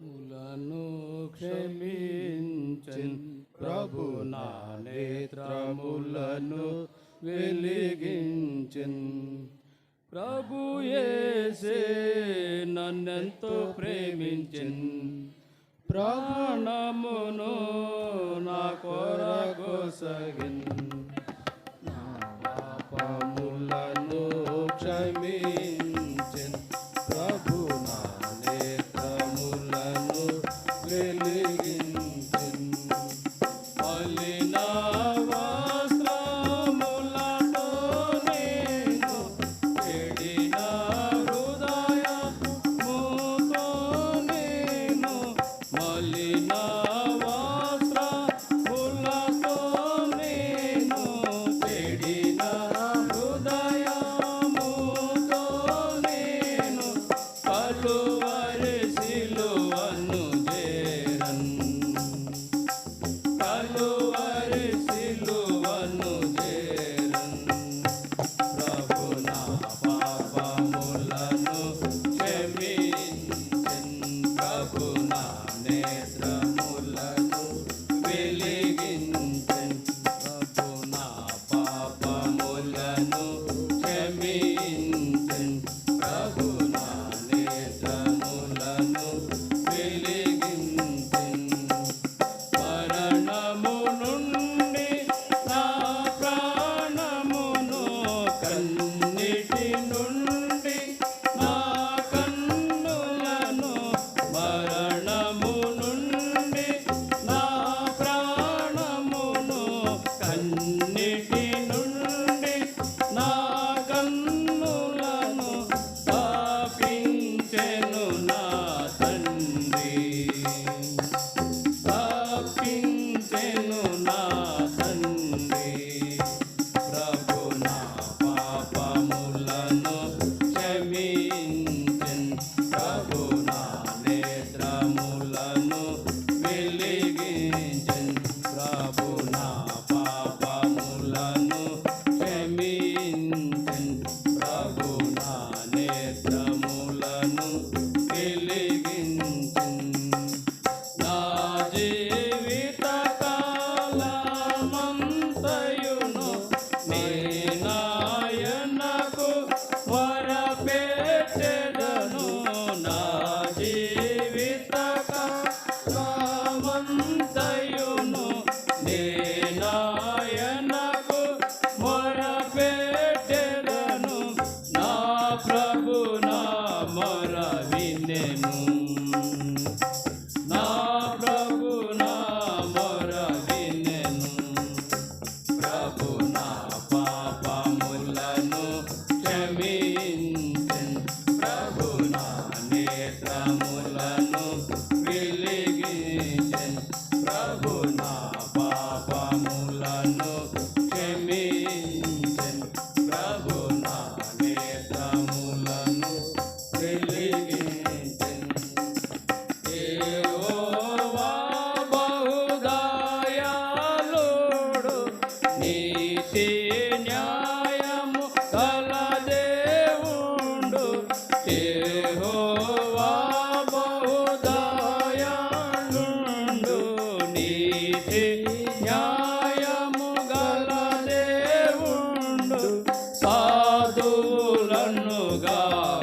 తప్పులను క్షమించన్. ప్రభు నా నేత్రములను వెలిగించన్. ప్రభు ఏసే నన్నెంతో ప్రేమించన్. ప్రాణమును నా కొరకు సగిన్ না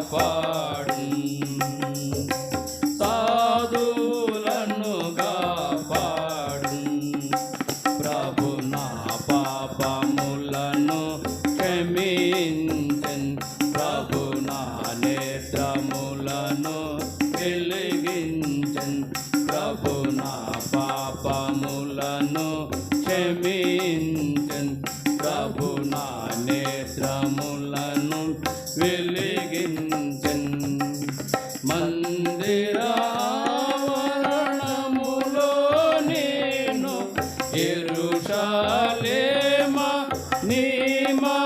కాపాడు సాధులను కాపాడు ప్రభు నా పాపములను క్షమించన్ శ్రములను వెలిగించన్. మందిరావరణములో నేను ఎరుషాలేమ నీమా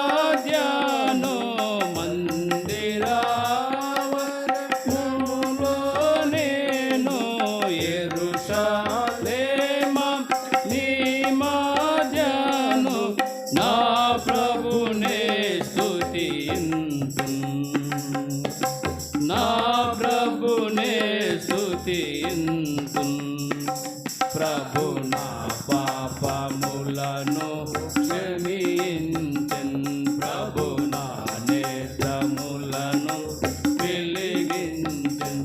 పాపములను క్షమించన్ ప్రభు నా నేత్రములను వెలిగించన్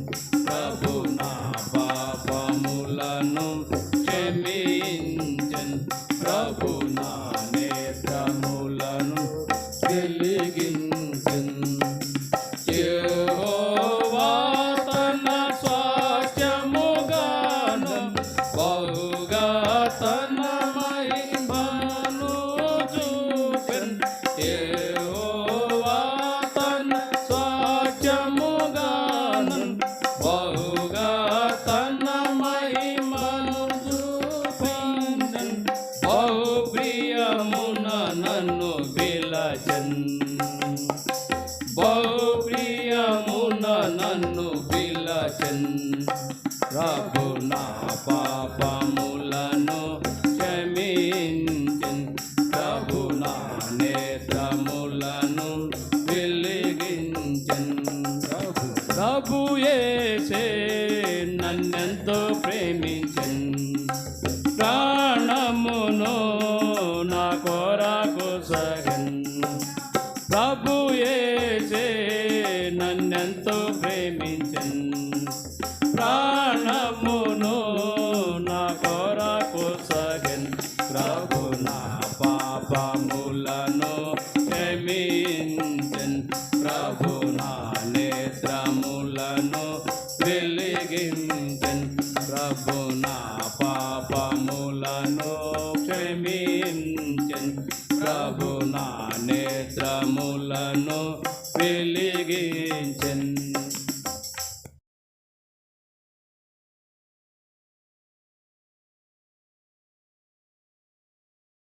ప్రభు నా పాపములను క్షమించన్ నన్ను పిలచన్ ప్రభు నా పాపములను క్షమించన్. ప్రభు నా నేత్రములను వెలిగించన్. ప్రభు ప్రభు యేసే నన్నెంతో ప్రేమించన్. ప్రాణమును నా కోరకు సగన్. ప్రభు యేసే నన్నెంతో ప్రేమించన్ క్షమించన్. ప్రభు నా నేత్రములను వెలిగించన్. ప్రభు నా పాపములను క్షమించన్. ప్రభు నా నేత్రములను వెలిగించన్.